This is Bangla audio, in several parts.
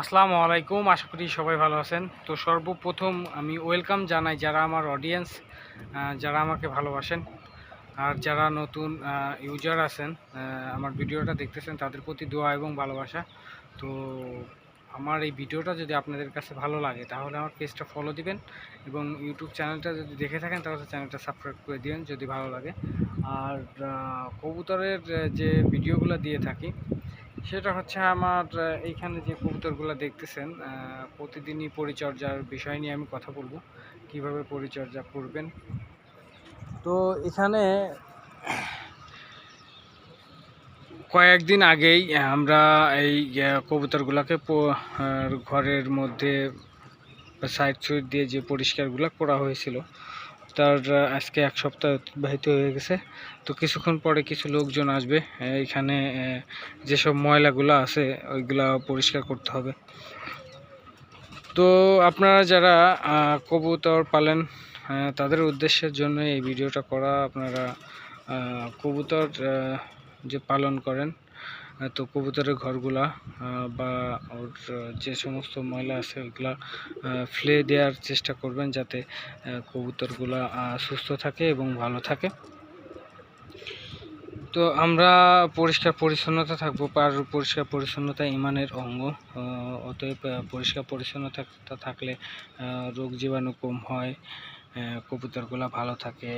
আসসালামু আলাইকুম, আশা করি সবাই ভালো আছেন। তো সর্বপ্রথম আমি ওয়েলকাম জানাই যারা আমার অডিয়েন্স যারা আমাকে ভালোবাসেন আর যারা নতুন ইউজার আছেন আমার ভিডিওটা দেখতেছেন, তাদের প্রতি দোয়া এবং ভালোবাসা। তো আমার এই ভিডিওটা যদি আপনাদের কাছে ভালো লাগে, তাহলে আমার পেজটা ফলো দিবেন এবং ইউটিউব চ্যানেলটা যদি দেখে থাকেন, তাহলে চ্যানেলটা সাবস্ক্রাইব করে দিবেন যদি ভালো লাগে। আর কবুতরের যে ভিডিওগুলো দিয়ে থাকি সেটা হচ্ছে আমার এইখানে যে কবুতরগুলো দেখতেছেন প্রতিদিনই পরিচর্যার বিষয় নিয়ে আমি কথা বলব। কীভাবে পরিচর্যা করবেন? তো এখানে কয়েকদিন আগেই আমরা এই কবুতরগুলোকে ঘরের মধ্যে সাইড সুইড দিয়ে যে পরিষ্কারগুলো করা হয়েছিল তার আজকে এক সপ্তাহ অতিবাহিত হয়ে গেছে। তো কিছুক্ষণ পরে কিছু লোকজন আসবে, এখানে যেসব ময়লাগুলো আছে, ওইগুলা পরিষ্কার করতে হবে। তো আপনারা যারা কবুতর পালেন তাদের উদ্দেশ্যের জন্য এই ভিডিওটা করা। আপনারা কবুতর যে পালন করেন তো কবুতরের ঘরগুলা বা ওর যে সমস্ত ময়লা আছে ওইগুলা ফেলে দেওয়ার চেষ্টা করবেন যাতে কবুতরগুলা সুস্থ থাকে এবং ভালো থাকে। তো আমরা পরিষ্কার পরিচ্ছন্নতা থাকব আর পরিষ্কার পরিচ্ছন্নতা ইমানের অঙ্গ। অতএব পরিষ্কার পরিচ্ছন্নতা থাকলে রোগ জীবাণু কম হয়। কবুতরগুলা ভালো থাকে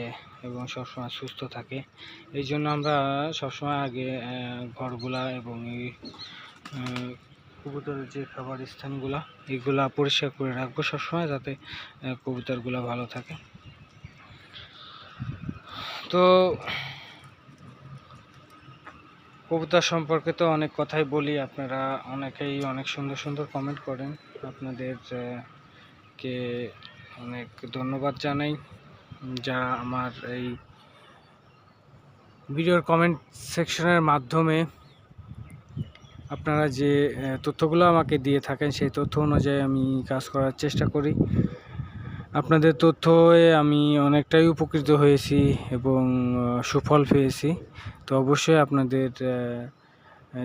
এবং সবসময় সুস্থ থাকে। এই জন্য আমরা সবসময় আগে ঘরগুলা এবং এই কবুতরের যে খাবার স্থানগুলা, এগুলা পরিষ্কার করে রাখব সবসময় যাতে কবুতরগুলা ভালো থাকে। তো কবুতর সম্পর্কে তো অনেক কথাই বলি, আপনারা অনেকেই অনেক সুন্দর সুন্দর কমেন্ট করেন। আপনাদের কে অনেক ধন্যবাদ জানাই যারা আমার এই ভিডিওর কমেন্ট সেকশনের মাধ্যমে আপনারা যে তথ্যগুলো আমাকে দিয়ে থাকেন সেই তথ্য অনুযায়ী আমি কাজ করার চেষ্টা করি। আপনাদের তথ্যে আমি অনেকটাই উপকৃত হয়েছি এবং সুফল পেয়েছি। তো অবশ্যই আপনাদের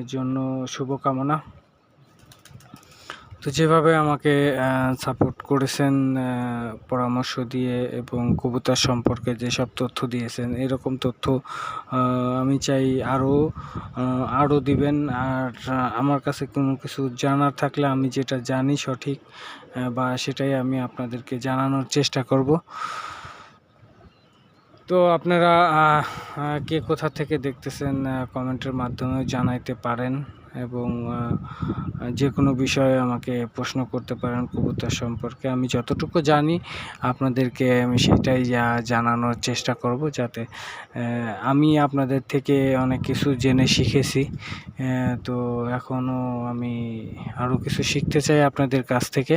জন্য শুভকামনা। তো যেভাবে আমাকে সাপোর্ট করেছেন পরামর্শ দিয়ে এবং কবুতর সম্পর্কে যেসব তথ্য দিয়েছেন, এরকম তথ্য আমি চাই আরও আরও দিবেন। আর আমার কাছে কোনো কিছু জানার থাকলে আমি যেটা জানি সঠিক বা সেটাই আমি আপনাদেরকে জানানোর চেষ্টা করব। তো আপনারা কে কোথা থেকে দেখতেছেন কমেন্টের মাধ্যমে জানাইতে পারেন এবং যে কোনো বিষয়ে আমাকে প্রশ্ন করতে পারেন কবুতর সম্পর্কে। আমি যতটুকু জানি, আপনাদেরকে আমি সেটাই জানানোর চেষ্টা করব যাতে আমি আপনাদের থেকে অনেক কিছু জেনে শিখেছি। তো এখনও আমি আরও কিছু শিখতে চাই আপনাদের কাছ থেকে।